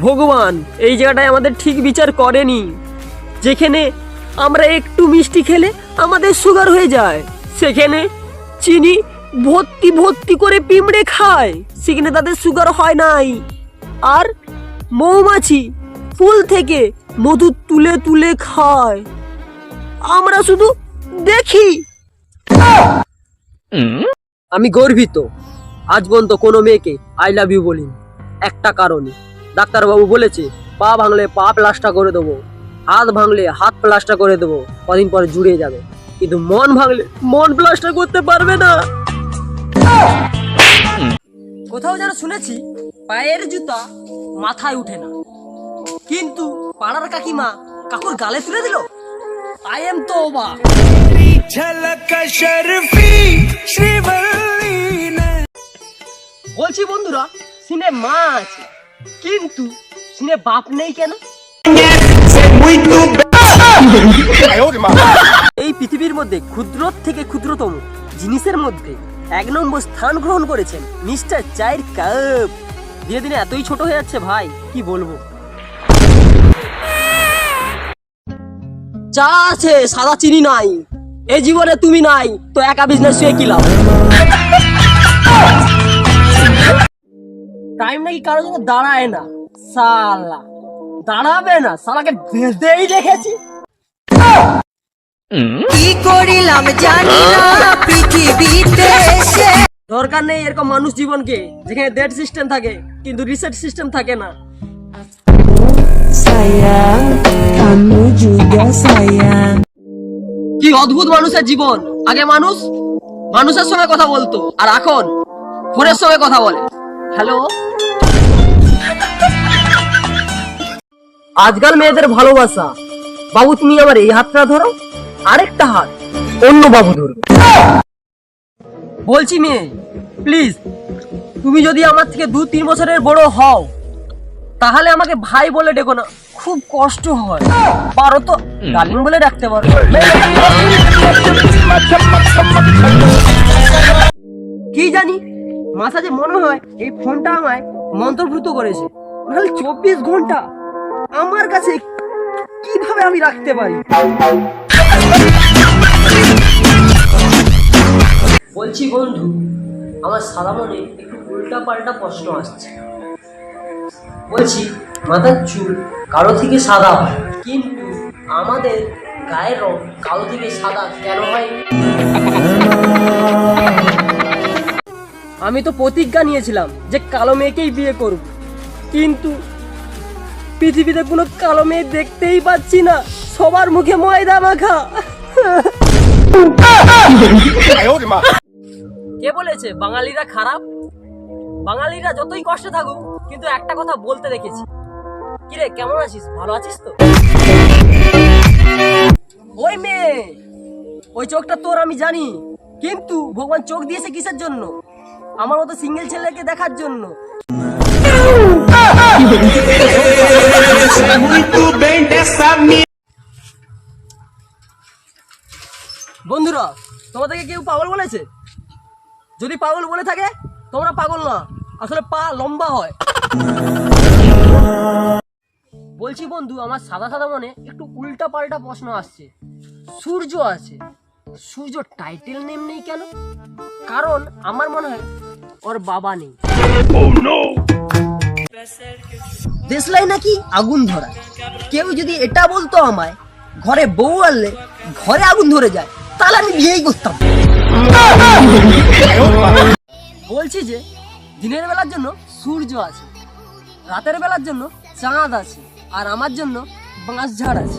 ভগবান, এই জায়গাটায় আমাদের ঠিক বিচার করেনি। যেখানে আমরা একটু মিষ্টি খেলে আমাদের সুগার হয়ে যায়, সেখানে চিনি ভর্তি ভর্তি করে পিমড়ে খায়, সেখানে তাদের সুগার হয় নাই। আর মৌমাছি ফুল থেকে মধু তুলে তুলে খায়। আমরা শুধু দেখি। আমি গর্বিত। আজ পর্যন্ত কোনো মেয়েকে আই লাভ ইউ বলিনি। একটা কারণে। ডাক্তারবাবু বলেছে পা ভাঙলে পা প্লাস্টার করে দেবো হাত ভাঙলে হাত প্লাস্টার করে দেবো কদিন পরে জুড়ে যাবে। কিন্তু মন ভাঙলে মন প্লাস্টার করতে পারবে না। কোথাও যেন শুনেছি পায়ের জুতা মাথায় উঠে না। কিন্তু পাড়ার কাকিমা কাকুর গালে তুলে দিল? আই এম তো বলছি বন্ধুরা সিনে মা আছে। কিন্তু সিনে বাপ নেই কেন? এই পৃথিবীর মধ্যে ক্ষুদ্র থেকে ক্ষুদ্রতম জিনিসের মধ্যে এক নম্বর স্থান গ্রহণ করেছেন মিস্টার চায়ের কাপ। ধীরে দিনে এতই ছোট হয়ে যাচ্ছে ভাই, কি বলব? চা আছে, সাদা চিনি নাই। এই জীবনে তুমি নাই, তো একা বিজনেস শুয়ে কি লাভ? টাইম নাকি কারোর জন্য দাঁড়ায় না। সালা দাঁড়াবে না সালাকে বেঁধেই রেখেছি। কি করিলাম জানি না পৃথিবীতে এসে। দরকার নেই এরকম মানুষ জীবনকে যেখানে ডেট সিস্টেম থাকে কিন্তু রিসেট সিস্টেম থাকে না. কি অদ্ভুত মানুষের জীবন। আগে মানুষ মানুষের সঙ্গে কথা বলতো আর এখন ফোনের সঙ্গে কথা বলে। হ্যালো? আজকাল মেয়েদের ভালোবাসা। বাবু, তুমি আমার এই হাতটা ধরো। আরেকটা হাত, অন্য বাবু ধরবে। বলছি মেয়ে প্লিজ তুমি যদি আমার থেকে দু তিন বছরের বড় হও, তাহলে আমাকে ভাই বলে ডেকো না। খুব কষ্ট হয়। পারো তো ডার্লিং বলে ডাকতে পারো। কি জানি মাথাতে মনে হয় এই ফোনটা আমায় মন্ত্রভূত করেছে। নাহলে চব্বিশ ঘণ্টা আমার কাছে কীভাবে আমি রাখতে পারি? বলছি বন্ধু, আমার সাদা মনে একটু উল্টা পাল্টা প্রশ্ন আসছে। বলছি, মাথার চুল কালো থেকে সাদা হয়, কিন্তু আমাদের গায়ের রং কালো থেকে সাদা কেন হয়? আমি তো প্রতিজ্ঞা নিয়েছিলাম যে কালো মেয়েকেই বিয়ে করব। কিন্তু পৃথিবীতে কোনো কালো মেয়ে দেখতেই পাচ্ছি না। সবার মুখে ময়দা মাখা। কে বলেছে বাঙালিরা খারাপ? বাঙালিরা যতই কষ্টে থাকুক, কিন্তু একটা কথা বলতে দেখেছি। কিরে, কেমন আছিস? ভালো আছিস তো? ওই মেয়ে, ওই চোখটা তোর, আমি জানি। কিন্তু ভগবান চোখ দিয়েছে কিসের জন্য? আমার মতো সিঙ্গেল ছেলেকে দেখার জন্য। বন্ধুরা, তোমাদেরকে কেউ পাগল বলেছে? যদি পাগল বলে থাকে, তোমরা পাগল না। আসলে পা লম্বা হয়। বলছি বন্ধু, আমার সাদা সাদা মনে একটু উল্টা পাল্টা প্রশ্ন আসছে। সূর্য আছে। সূর্য টাইটেল নেম নেই কেন? কারণ আমার মনে হয় ওর বাবা নেই। দেশলাই নাকি আগুন ধরা। কেউ যদি এটা বলতো আমায়, ঘরে বউ আনলে ঘরে আগুন ধরে যায়, তাহলে আমি বিয়েই করতাম। বলছি যে, দিনের বেলার জন্য সূর্য আছে, রাতের বেলার জন্য চাঁদ আছে, আর আমার জন্য বাঁশ ঝাড় আছে।